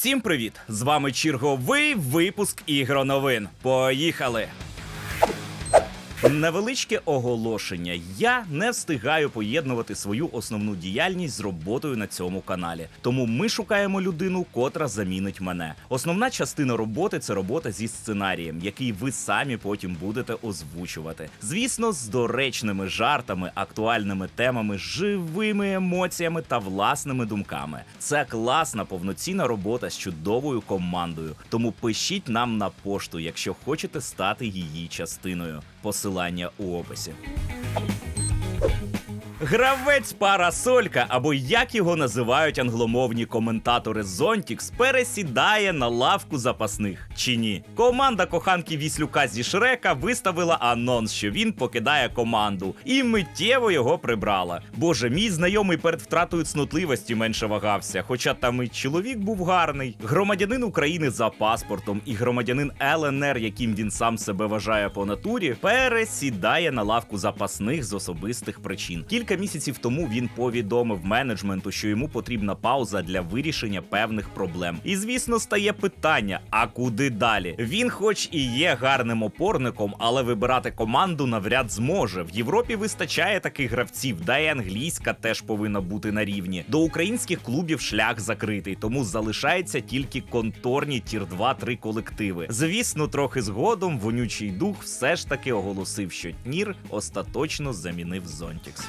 Всім привіт! З вами черговий випуск ігроновин. Поїхали! Невеличке оголошення. Я не встигаю поєднувати свою основну діяльність з роботою на цьому каналі. Тому ми шукаємо людину, котра замінить мене. Основна частина роботи це робота зі сценарієм, який ви самі потім будете озвучувати. Звісно, з доречними жартами, актуальними темами, живими емоціями та власними думками. Це класна повноцінна робота з чудовою командою. Тому пишіть нам на пошту, якщо хочете стати її частиною. Посилання у описі. Гравець Парасолька, або як його називають англомовні коментатори Зонтікс, пересідає на лавку запасних. Чи ні? Команда коханки Віслюка зі Шрека виставила анонс, що він покидає команду, і миттєво його прибрала. Боже, мій знайомий перед втратою цнотливості менше вагався, хоча там і чоловік був гарний. Громадянин України за паспортом і громадянин ЛНР, яким він сам себе вважає по натурі, пересідає на лавку запасних з особистих причин. Кілька місяців тому він повідомив менеджменту, що йому потрібна пауза для вирішення певних проблем. І звісно, стає питання: а куди далі? Він, хоч і є гарним опорником, але вибирати команду навряд зможе. В Європі вистачає таких гравців, да й англійська теж повинна бути на рівні. До українських клубів шлях закритий, тому залишається тільки конторні тір 2-3 колективи. Звісно, трохи згодом вонючий дух все ж таки оголосив, що Тнір остаточно замінив Зонтікс.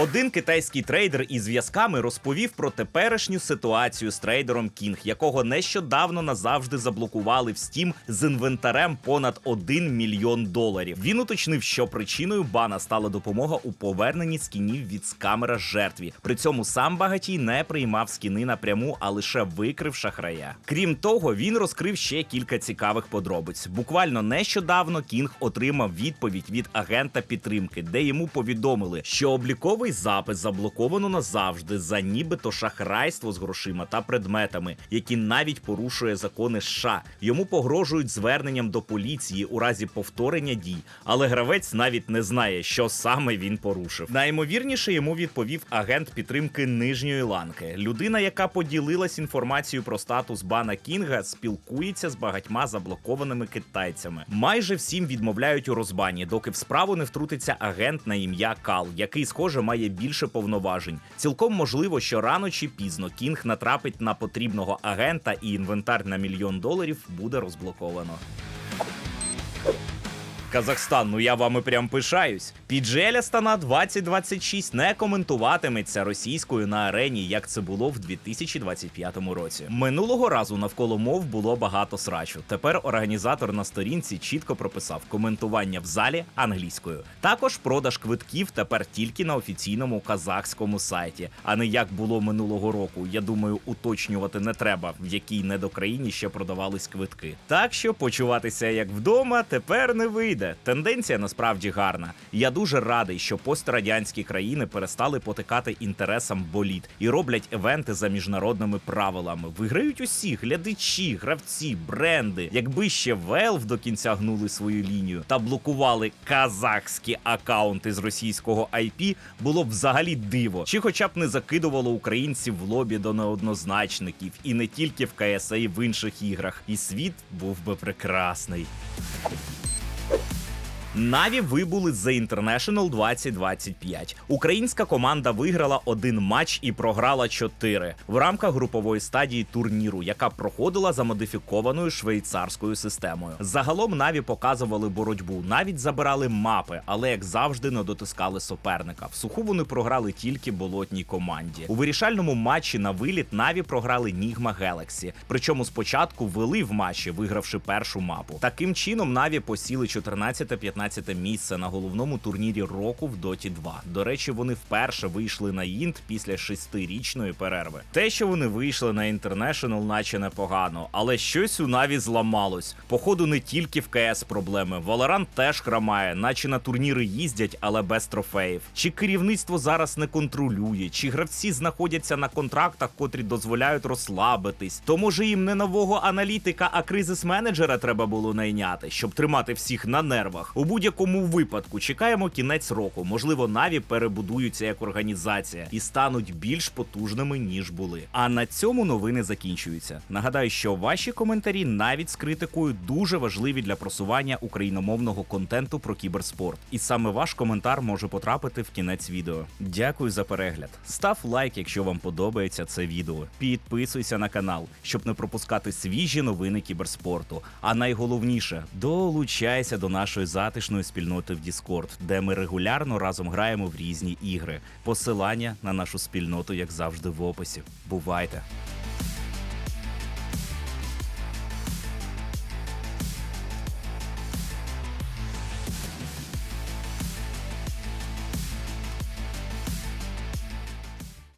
Один китайський трейдер із зв'язками розповів про теперішню ситуацію з трейдером Кінг, якого нещодавно назавжди заблокували в Steam з інвентарем понад 1 мільйон доларів. Він уточнив, що причиною бана стала допомога у поверненні скінів від скамера жертві. При цьому сам багатій не приймав скіни напряму, а лише викрив шахрая. Крім того, він розкрив ще кілька цікавих подробиць. Буквально нещодавно Кінг отримав відповідь від агента підтримки, де йому повідомили, що обліковий запис заблоковано назавжди за нібито шахрайство з грошима та предметами, які навіть порушує закони США. Йому погрожують зверненням до поліції у разі повторення дій, але гравець навіть не знає, що саме він порушив. Наймовірніше йому відповів агент підтримки нижньої ланки. Людина, яка поділилась інформацією про статус бана Кінга, спілкується з багатьма заблокованими китайцями. Майже всім відмовляють у розбані, доки в справу не втрутиться агент на ім'я Кал, який, схоже, має більше повноважень. Цілком можливо, що рано чи пізно Кінг натрапить на потрібного агента, і інвентар на мільйон доларів буде розблоковано. Казахстан, ну я вами прям пишаюсь. Піджеля Стана 2026 не коментуватиметься російською на арені, як це було в 2025 році. Минулого разу навколо мов було багато срачу. Тепер організатор на сторінці чітко прописав коментування в залі англійською. Також продаж квитків тепер тільки на офіційному казахському сайті, а не як було минулого року. Я думаю, уточнювати не треба, в якій недокраїні ще продавались квитки. Так що почуватися як вдома тепер не вийде. Тенденція насправді гарна. Я дуже радий, що пострадянські країни перестали потикати інтересам боліт і роблять івенти за міжнародними правилами. Виграють усі глядачі, гравці, бренди. Якби ще Valve до кінця гнули свою лінію та блокували казахські акаунти з російського IP, було б взагалі диво. Чи хоча б не закидувало українців в лобі до неоднозначників, і не тільки в КС, а й в інших іграх. І світ був би прекрасний. Наві вибули з The International 2025. Українська команда виграла один матч і програла чотири в рамках групової стадії турніру, яка проходила за модифікованою швейцарською системою. Загалом Наві показували боротьбу, навіть забирали мапи, але як завжди не дотискали суперника. В суху вони програли тільки болотній команді. У вирішальному матчі на виліт Наві програли Нігма Гелексі. Причому спочатку вели в матчі, вигравши першу мапу. Таким чином Наві посіли 14-15 місце на головному турнірі року в Доті 2. До речі, вони вперше вийшли на інт після шестирічної перерви. Те, що вони вийшли на інтернешнл, наче непогано, але щось у Наві зламалось. Походу, не тільки в КС проблеми. Valorant теж храмає, наче на турніри їздять, але без трофеїв. Чи керівництво зараз не контролює, чи гравці знаходяться на контрактах, котрі дозволяють розслабитись. То може їм не нового аналітика, а кризис менеджера треба було найняти, щоб тримати всіх на нервах. У будь-якому випадку чекаємо кінець року. Можливо, Наві перебудуються як організація і стануть більш потужними ніж були. А на цьому новини закінчуються. Нагадаю, що ваші коментарі навіть з критикою дуже важливі для просування україномовного контенту про кіберспорт. І саме ваш коментар може потрапити в кінець відео. Дякую за перегляд. Став лайк, якщо вам подобається це відео. Підписуйся на канал, щоб не пропускати свіжі новини кіберспорту. А найголовніше долучайся до нашої затишної спільноти в Discord, де ми регулярно разом граємо в різні ігри. Посилання на нашу спільноту, як завжди, в описі. Бувайте!